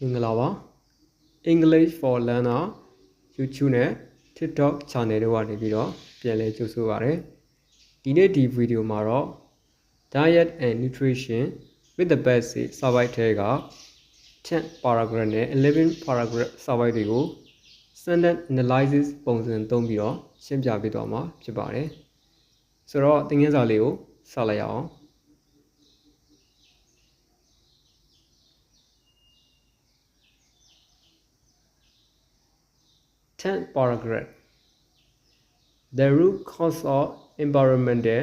မင်္ဂလာပါ English for Learner YouTube နဲ့ TikTok channel တွေကနေပြီးတော့ပြန်လည်ကြိုဆိုပါရစေဒီနေ့ဒီဗီဒီယိုမှာတော့ Diet and Nutrition with the basic survey ထဲက10 paragraph နဲ့11 paragraph survey တွေကို standard analysis ပုံစံသုံးပြီးတော့ရှင်းပြပေးသွားမှာဖြစ်ပါတယ်ဆိုတော့သင်ခန်းစာလေးကိုစလိုက်ရအောင် 10th paragraph the root cause of environmental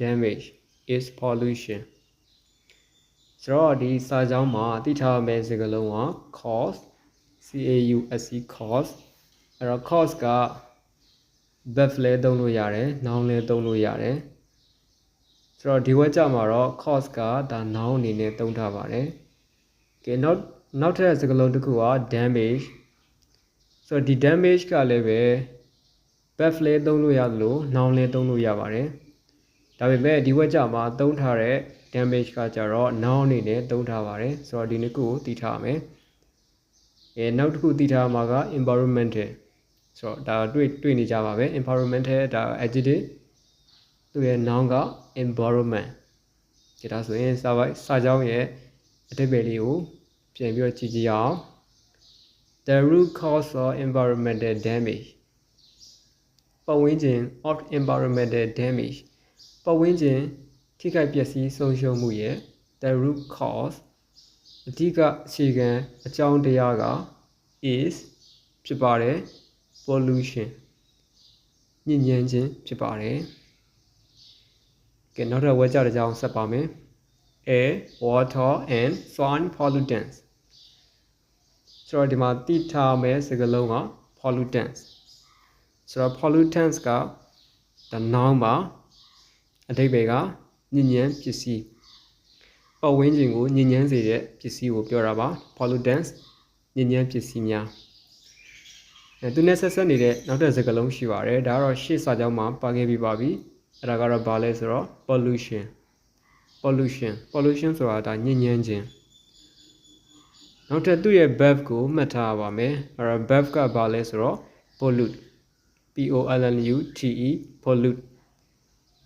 damage is pollution ဆိုတော့ဒီစာကြောင်းမှာသိထားမယ့်စကားလုံးက cause c a u s e cause အဲ့တော့ cause က verb လဲသုံးလို့ရတယ် noun လဲသုံးလို့ရတယ်ဆိုတော့ဒီဝက်ကြမှာတော့ cause ကဒါ noun အနေနဲ့သုံးထားပါတယ်ကဲနောက်နောက်ထပ်စကားလုံးတစ်ခုက damage ဆိုတော့ဒီ damage ကလည်းပဲ buff လဲသုံးလို့ရသလို noun လဲသုံးလို့ရပါတယ်ဒါပေမဲ့ဒီဝက်ကြမှာသုံးထားတဲ့ damage ကကြတော့ noun အနေနဲ့သုံးထားပါတယ်ဆိုတော့ဒီနှစ်ခုကိုသိထားမယ်အဲနောက်တစ်ခုသိထားမှာက environmental ဆိုတော့ဒါတွေ့တွေ့နေကြပါပဲ environmental ဒါ adjective သူရဲ့ noun က environment ဒါဆိုရင်စာပိုက်စာကြောင်းရဲ့အဓိပ္ပာယ်လေးကိုပြန်ပြီးတော့ကြည့်ကြည့်အောင် the root cause of environmental damage ပတ်ဝန်းကျင် of environmental damage ပတ်ဝန်းကျင်ထိခိုက်ပျက်စီးဆုံးရှုံးမှုရဲ့ the root cause အဓိကအခြေခံအကြောင်းတရားက is ဖြစ်ပါတယ် pollution ညဉ့်ညမ်းခြင်းဖြစ်ပါတယ်ကဲနောက်ထပ်ဝေကြတဲ့ကြောင်းဆက်ပါမယ် air water and soil pollutants ဆိုတော့ဒီမှာတိထားမဲ့စကားလုံးက pollutants ဆိုတော့ pollutants ကဒါ noun ပါအဓိပ္ပာယ်ကညဉ့်ညမ်းပစ္စည်းပတ်ဝန်းကျင်ကိုညဉ့်ညမ်းစေတဲ့ပစ္စည်းကိုပြောတာပါ pollutants ညဉ့်ညမ်းပစ္စည်းများအဲသူနဲ့ဆက်ဆက်နေတဲ့နောက်ထပ်စကားလုံးရှိပါတယ်ဒါကတော့ရှေ့စာကြောင်းမှာပါခဲ့ပြီးပါပြီအဲ့ဒါကတော့ဘာလဲဆိုတော့ pollution pollution pollution ဆိုတာဒါညဉ့်ညမ်းခြင်း နောက်ထပ်သူ့ရဲ့ verb ကိုမှတ်ထားပါမယ်အဲ့တော့ verb ကဘာလဲဆိုတော့ pollute p o l l u t e pollute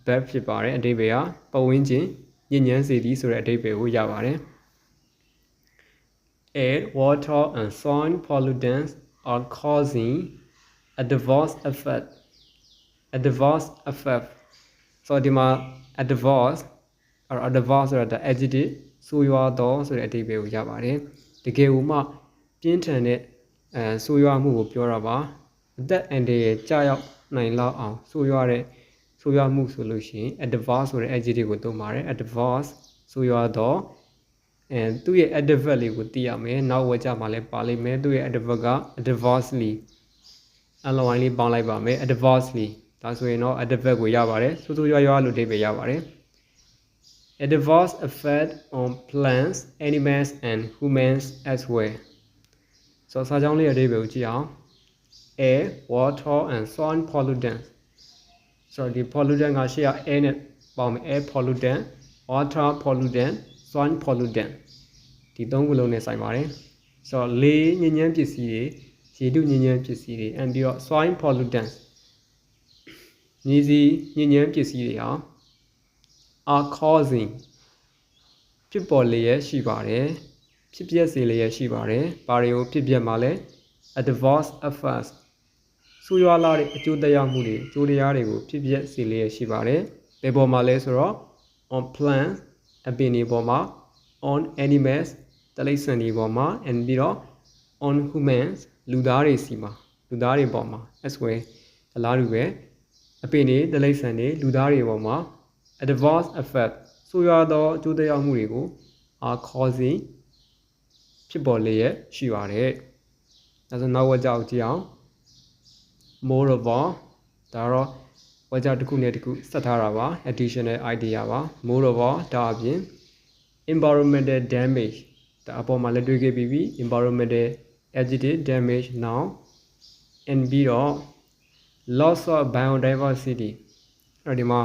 verb ဖြစ်ပါတယ်အဓိပ္ပာယ်ကပတ်ဝန်းကျင်ညဉ့်ညမ်းစေသည်ဆိုတဲ့အဓိပ္ပာယ်ကိုရပါတယ် air water and soil pollutants are causing a divorce effect a divorce effect ဆိုဒီမှာ a divorce or a divorce ဆိုတာ adjective ဆိုရွာတော့ဆိုတဲ့အဓိပ္ပာယ်ကိုရပါတယ် တကယ်ကိုမှပြင်းထန်တဲ့အဲဆိုရွာမှုကိုပြောတာပါအသက်အန္တရာယ်ကြာရောက်နိုင်လောက်အောင်ဆိုရွာတဲ့ဆိုရွာမှုဆိုလို့ရှိရင် adverse ဆိုတဲ့ adjective ကိုသုံးပါတယ် adverse ဆိုရွာတော့အဲသူ့ရဲ့ adverb လေးကိုသိရမယ်နောက်ဝက်ကြမှာလည်းပါလိမ့်မယ်သူ့ရဲ့ adverb က adversely အလုံးဝိုင်းလေးပေါင်းလိုက်ပါမယ် adversely ဒါဆိုရင်တော့ adverb ကိုရပါတယ်ဆိုဆိုရွာရွာလို့အဓိပ္ပာယ်ရပါတယ် adverse effect on plants animals and humans as well ဆိုတော့စာကြောင်းလေးအဓိပ္ပာယ်ကိုကြည့်အောင် air water and soil pollutants ဆိုတော့ဒီ pollutant ကရှေ့က air နဲ့ပေါင်းမယ် air pollutant water pollutant soil pollutant ဒီသုံးခုလုံးနဲ့ဆိုင်ပါတယ်ဆိုတော့လေညဉ့်ညမ်းပစ္စည်းတွေရေတုညဉ့်ညမ်းပစ္စည်းတွေ and ပြီးတော့ soil pollutants မြေစီညဉ့်ညမ်းပစ္စည်းတွေဟာ are causing ဖြစ်ပေါ်လျက်ရှိပါတယ်ဖြစ်ပျက်စေလျက်ရှိပါတယ်ဘာတွေကိုဖြစ်ပျက်မှာလဲ adverse effects ဆူရွာလာတဲ့အကျိုးတရားမှုတွေအကျိုးတရားတွေကိုဖြစ်ပျက်စေလျက်ရှိပါတယ်ဘယ်ပေါ်မှာလဲဆိုတော့ on plants အပင်တွေပေါ်မှာ on animals တလိษံတွေပေါ်မှာ and ပြီးတော့ on humans လူသားတွေစီမှာလူသားတွေပေါ်မှာ as well အလားတူပဲအပင်တွေတလိษံတွေလူသားတွေပေါ်မှာ adverse effect ဆိုရသောအကျိုးသက်ရောက်မှုတွေကို are causing ဖြစ်ပေါ်လျက်ရှိပါတယ်။ဒါဆိုနောက်ဝက်ကြောက်ကြည့်အောင် moreover ဒါတော့ဝက်ကြောက်တစ်ခုနဲ့တစ်ခုဆက်ထားတာပါ additional idea ပါ moreover ဒါအပြင် environmental damage ဒါအပေါ်မှာလက်တွေ့ခဲ့ပြီးပြီ environmental adjective damage now and ပြီးတော့ loss of biodiversity အဲ့ဒီမှာ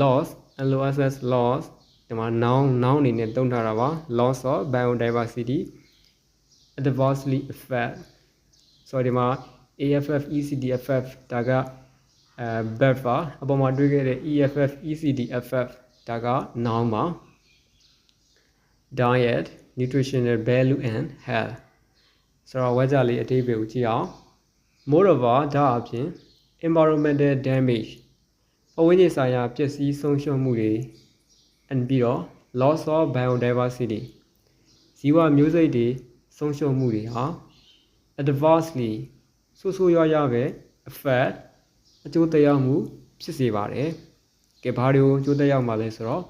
loss LOSS loss ဒီမှာ noun noun အနေနဲ့သုံးထားတာပါ loss of biodiversity adversely affect ဆိုတော့ဒီမှာ AFF ECDFF ဒါကအဲ verb ပါအပေါ်မှာတွေ့ခဲ့တဲ့ EFF ECDFF ဒါက noun ပါ diet nutritional value and health ဆိုတော့ဝက်ကြလေးအသေးပဲကိုကြည့်အောင် moreover ဒါအပြင် environmental damage အဝိညာဉ်ဆိုင်ရာပျက်စီးဆုံးရှုံးမှုတွေ and ပြီးတော့ loss of biodiversity ဇီဝမျိုးစိတ်တွေဆုံးရှုံးမှုတွေဟာ adversely ဆိုးဆိုးရွားရွားပဲ affect အကျိုးသက်ရောက်မှုဖြစ်စေပါတယ်။ကဲဘာတွေကိုအကျိုးသက်ရောက်မှာလဲဆိုတော့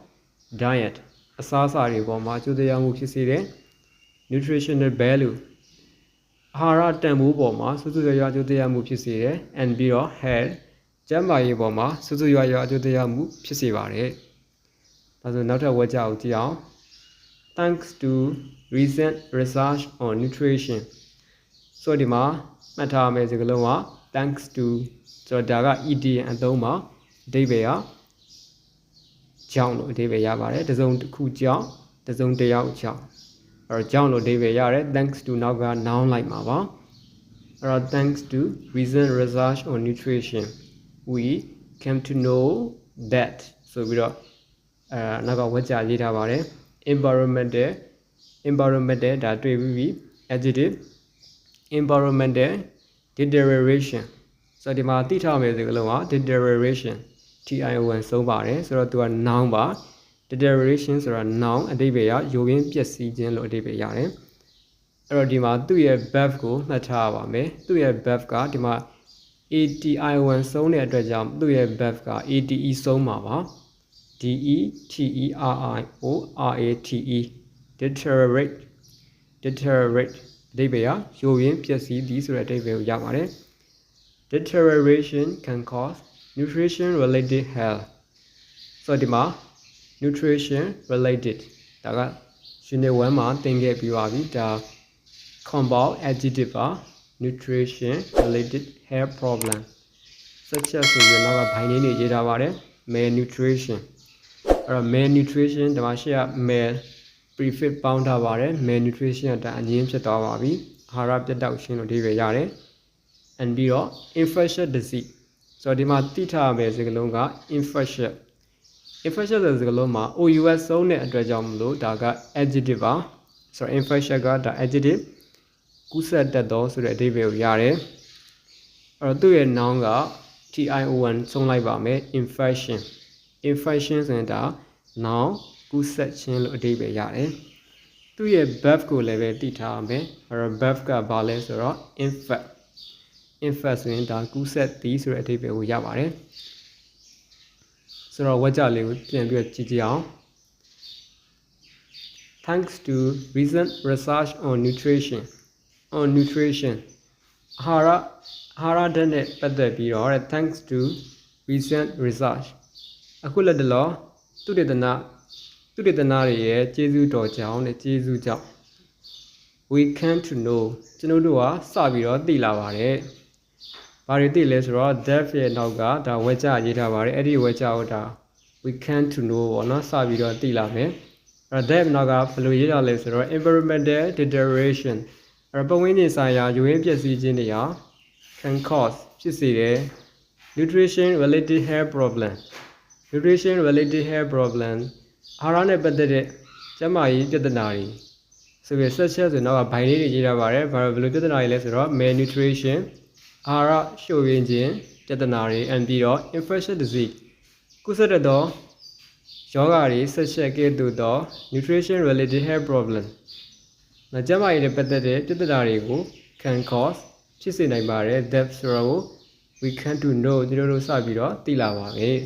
diet အစားအစာတွေပေါ်မှာအကျိုးသက်ရောက်မှုဖြစ်စေတယ် nutritional value အာဟာရတန်ဖိုးပေါ်မှာစူးစူးရွားရွားအကျိုးသက်ရောက်မှုဖြစ်စေတယ် and ပြီးတော့ health ကျန်းမာရေးပေါ်မှာစူးစူးရွားရွားအကျိုးသက်ရောက်မှုဖြစ်စေပါတယ်။ဒါဆိုနောက်ထပ်ဝက်ကြအောင်ကြည့်အောင် thanks to recent research on nutrition ဆိုတော့ဒီမှာမှတ်ထားရမယ့်စကားလုံးက thanks to ဆိုတော့ဒါက idiom အသုံးမှာအဓိပ္ပာယ်ကကြောင့်လို့အဓိပ္ပာယ်ရပါတယ်တစ်စုံတစ်ခုကြောင့်တစ်စုံတစ်ယောက်ကြောင့်အဲ့တော့ကြောင့်လို့အဓိပ္ပာယ်ရတယ် thanks to နောက်က noun လိုက်မှာပါအဲ့တော့ thanks to recent research on nutrition we came to know that ဆိုပြီးတော့အဲနောက်ကဝက်ကြရေးထားပါတယ် environmental environmental ဒါတွေ့ပြီးပြီ adjective environmental deterioration ဆိုတော့ဒီမှာသိထားမယ်စကားလုံးက deterioration TION ဆုံးပါတယ်ဆိုတော့သူက noun ပါ deterioration ဆိုတာ noun အဓိပ္ပာယ်ကယိုရင်းပျက်စီးခြင်းလို့အဓိပ္ပာယ်ရတယ်အဲ့တော့ဒီမှာသူ့ရဲ့ verb ကိုမှတ်ထားရပါမယ်သူ့ရဲ့ verb ကဒီမှာ ATION ဆုံးတဲ့အတွက်ကြောင့်သူ့ရဲ့ verb က ATE ဆုံးမှာပါ D E T E R I O R A T E deteriorate deteriorate အဓိပ္ပာယ်ကယိုရင်းပျက်စီးသည်ဆိုတဲ့အဓိပ္ပာယ်ကိုရပါတယ် deterioration can cause nutrition related health ဆိုတော့ဒီမှာ nutrition related ဒါက unit 1မှာသင်ခဲ့ပြီးပါပြီဒါ compound adjective ပါ nutrition related health problem such as ဆိုပြီးတော့နောက်ကဘိုင်းလေးတွေရေးထားပါတယ် malnutrition အဲ့တော့ malnutrition ဒီမှာရှေ့က mal prefix ပေါင်းထားပါတယ် malnutrition ကဒါအငင်းဖြစ်သွားပါပြီအာဟာရပြတ်တောက်ခြင်းလို့အဓိပ္ပာယ်ရတယ် and ပြီးတော့ infectious disease ဆိုတော့ဒီမှာသိထားရမယ့်စကားလုံးက infectious infectious ဆိုတဲ့စကားလုံးမှာ OUS ဆုံးတဲ့အတွက်ကြောင့်မလို့ဒါက adjective ပါဆိုတော့ infectious ကဒါ adjective ကူးစက်တတ်သောဆိုတဲ့အဓိပ္ပာယ်ကိုရတယ် အဲ့တော့သူ့ရဲ့ noun က TION ဆုံးလိုက်ပါမယ် infection infection ဆိုရင်ဒါ noun ကူးစက်ခြင်းလို့အဓိပ္ပာယ်ရတယ်သူ့ရဲ့ verb ကိုလည်းပဲသိထားရမယ်အဲ့တော့ verb ကဘာလဲဆိုတော့ infect infect ဆိုရင်ဒါကူးစက်သည်ဆိုတဲ့အဓိပ္ပာယ်ကိုရပါတယ်ဆိုတော့ဝက်ကြလေးကိုပြန်ပြီးကြည့်ကြည့်အောင် thanks to recent research on nutrition on nutrition အာဟာရအာဟာရဓာတ်နဲ့ပတ်သက်ပြီးတော့တဲ့ thanks to recent research အခုလက်တလောသူတေသနသူတေသနတွေရဲ့ကျေးဇူးတော်ကြောင့်နဲ့ကျေးဇူးကြောင့် we came to know ကျွန်တော်တို့ကစပြီးတော့သိလာပါတယ်။ဘာတွေသိလဲဆိုတော့ depth ရဲ့နောက်ကဒါဝက်ကြရေးထားပါတယ်။အဲ့ဒီဝက်ကြကိုဒါ we came to know ပေါ့နော်စပြီးတော့သိလာမယ်။အဲ့တော့ depth နောက်ကဘယ်လိုရေးထားလဲဆိုတော့ environmental deterioration အဲ့တော့ပတ်ဝန်းကျင်ဆိုင်ရာယိုရင်းပျက်စီးခြင်းတွေဟာ can cause ဖြစ်စေတယ် nutrition related health problem nutrition related health problem အာဟာရနဲ့ပတ်သက်တဲ့ကျန်းမာရေးပြဿနာတွေဆိုပြီးဆက်ချက်ဆိုတော့ဘိုင်လေးတွေရေးထားပါတယ်ဘာလို့ဘယ်လိုပြဿနာတွေလဲဆိုတော့ malnutrition အာဟာရရှုပ်ရင်းခြင်းပြဿနာတွေ and ပြီးတော့ infectious disease ကုသတတ်သောယောဂါတွေဆက်ချက်ကဲ့သို့သော nutrition related health problem မ ကျန်းမာရေးနဲ့ပတ်သက်တဲ့ပြဿနာတွေကို can cause ဖြစ်စေနိုင်ပါတယ် that ဆိုတော့ we can to know ဒီလိုလိုစပြီးတော့သိလာပါမယ်